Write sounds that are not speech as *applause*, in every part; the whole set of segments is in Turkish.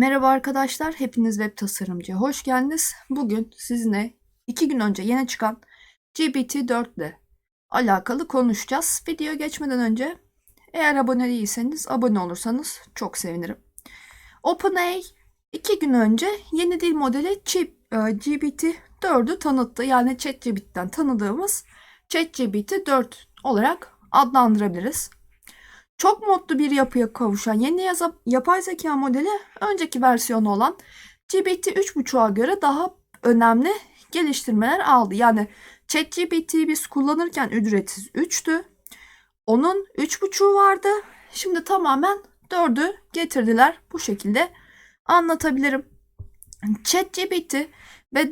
Merhaba arkadaşlar, hepiniz web tasarımcıya hoş geldiniz. Bugün sizinle iki gün önce yeni çıkan GPT-4 ile alakalı konuşacağız. Video geçmeden önce eğer abone değilseniz abone olursanız çok sevinirim. OpenAI iki gün önce yeni dil modeli Chip, e, GPT-4'ü tanıttı. Yani ChatGPT'den tanıdığımız ChatGPT-4 olarak adlandırabiliriz. Çok modlu bir yapıya kavuşan yeni yaza- yapay zeka modeli önceki versiyonu olan GPT 3.5'a göre daha önemli geliştirmeler aldı. Yani ChatGPT'yi biz kullanırken ücretsiz 3'tü. Onun 3.5'u vardı. Şimdi tamamen 4'ü getirdiler. Bu şekilde anlatabilirim. ChatGPT ve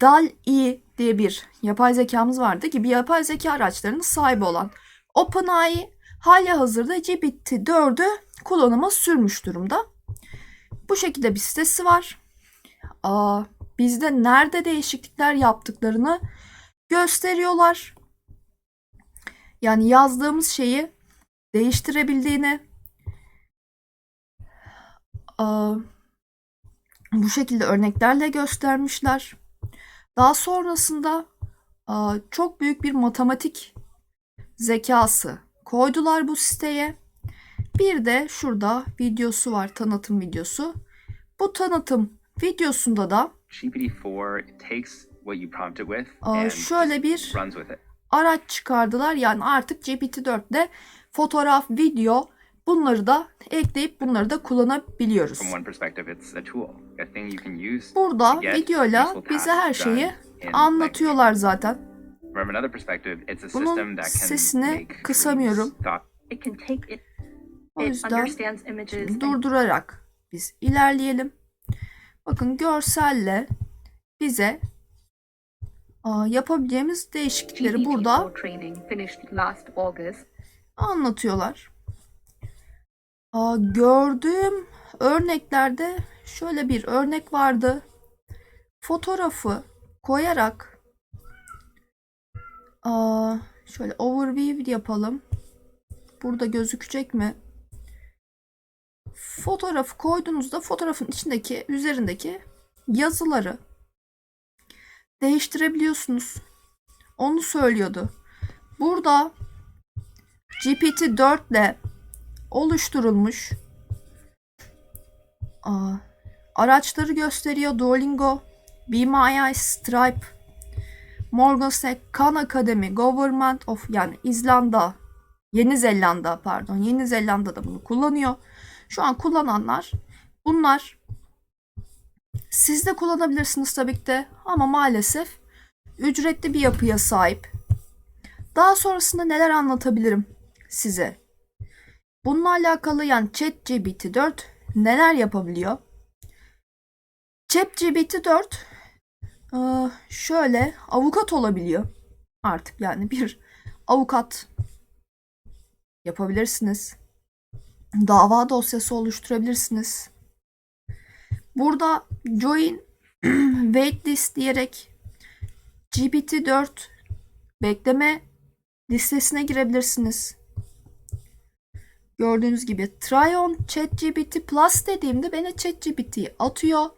DAL-E diye bir yapay zekamız vardı gibi yapay zeka araçlarının sahibi olan OpenAI hali hazırda GPT-4'ü kullanıma sürmüş durumda. Bu şekilde bir sitesi var. Aa, bizde nerede değişiklikler yaptıklarını gösteriyorlar. Yani yazdığımız şeyi değiştirebildiğini aa, bu şekilde örneklerle göstermişler. Daha sonrasında aa, çok büyük bir matematik zekası koydular bu siteye. Bir de şurada videosu var, tanıtım videosu. Bu tanıtım videosunda da GPT-4 takes what you prompt it with aa, and şöyle bir araç çıkardılar. Yani artık GPT-4'de fotoğraf, video bunları da ekleyip bunları da kullanabiliyoruz. Burada videoyla bize her şeyi anlatıyorlar zaten. From another perspective, it's a Bunun system that can sesini kısamıyorum. dreams thought It can take it. O yüzden understands images. and durdurarak biz ilerleyelim. Bakın görselle bize yapabileceğimiz değişiklikleri burada GPT-4 training finished last August. anlatıyorlar. Gördüğüm örneklerde şöyle bir örnek vardı. Fotoğrafı koyarak aa, şöyle overview yapalım. Burada gözükecek mi? Fotoğrafı koyduğunuzda fotoğrafın içindeki üzerindeki yazıları değiştirebiliyorsunuz. Onu söylüyordu. Burada GPT-4 ile oluşturulmuş aa, araçları gösteriyor. Duolingo, Be My Eyes, Stripe, Morgan Khan Academy, Government of yani İzlanda, Yeni Zelanda pardon Yeni Zelanda da bunu kullanıyor. Şu an kullananlar bunlar. Siz de kullanabilirsiniz tabii ki de ama maalesef ücretli bir yapıya sahip. Daha sonrasında neler anlatabilirim size? Bununla alakalı yani ChatGPT 4 neler yapabiliyor? ChatGPT 4 e, şöyle avukat olabiliyor. Artık yani bir avukat yapabilirsiniz. Dava dosyası oluşturabilirsiniz. Burada join *clears throat* waitlist diyerek GPT-4 bekleme listesine girebilirsiniz. Gördüğünüz gibi try on ChatGPT Plus dediğimde beni ChatGPT'yi atıyor.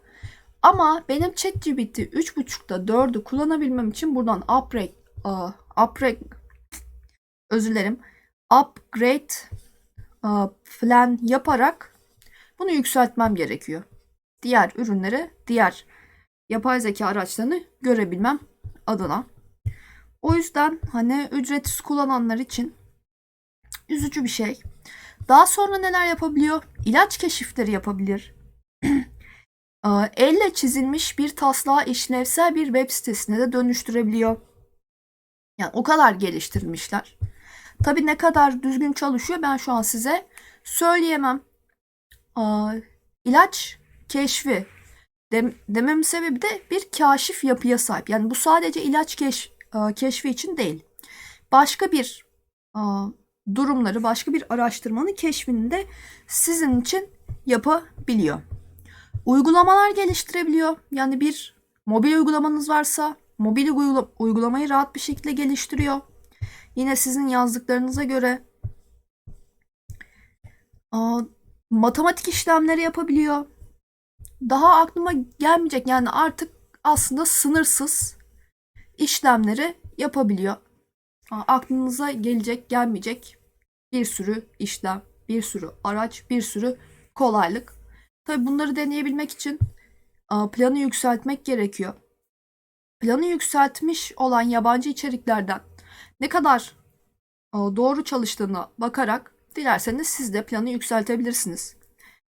Ama benim ChatGPT 3.5'da 4'ü kullanabilmem için buradan upgrade, uh, upgrade özür dilerim, upgrade uh, plan yaparak bunu yükseltmem gerekiyor. Diğer ürünleri, diğer yapay zeka araçlarını görebilmem adına. O yüzden hani ücretsiz kullananlar için üzücü bir şey. Daha sonra neler yapabiliyor? İlaç keşifleri yapabilir. Elle çizilmiş bir taslağı işlevsel bir web sitesine de dönüştürebiliyor. Yani o kadar geliştirmişler. Tabii ne kadar düzgün çalışıyor ben şu an size söyleyemem. İlaç keşfi dem dememin sebebi de bir kaşif yapıya sahip. Yani bu sadece ilaç keş keşfi için değil. Başka bir durumları, başka bir araştırmanın keşfini de sizin için yapabiliyor. Uygulamalar geliştirebiliyor. Yani bir mobil uygulamanız varsa mobil uygula- uygulamayı rahat bir şekilde geliştiriyor. Yine sizin yazdıklarınıza göre aa, matematik işlemleri yapabiliyor. daha aklıma gelmeyecek yani artık aslında sınırsız işlemleri yapabiliyor. Ha, Aklınıza gelecek gelmeyecek bir sürü işlem, bir sürü araç, bir sürü kolaylık. Tabi bunları deneyebilmek için planı yükseltmek gerekiyor. Planı yükseltmiş olan yabancı içeriklerden ne kadar doğru çalıştığına bakarak dilerseniz siz de planı yükseltebilirsiniz.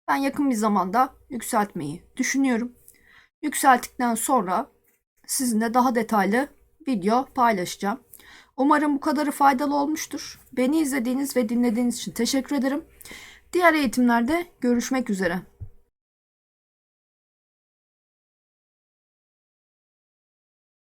Ben yakın bir zamanda yükseltmeyi düşünüyorum. Yükselttikten sonra sizinle daha detaylı video paylaşacağım. Umarım bu kadarı faydalı olmuştur. Beni izlediğiniz ve dinlediğiniz için teşekkür ederim. Diğer eğitimlerde görüşmek üzere.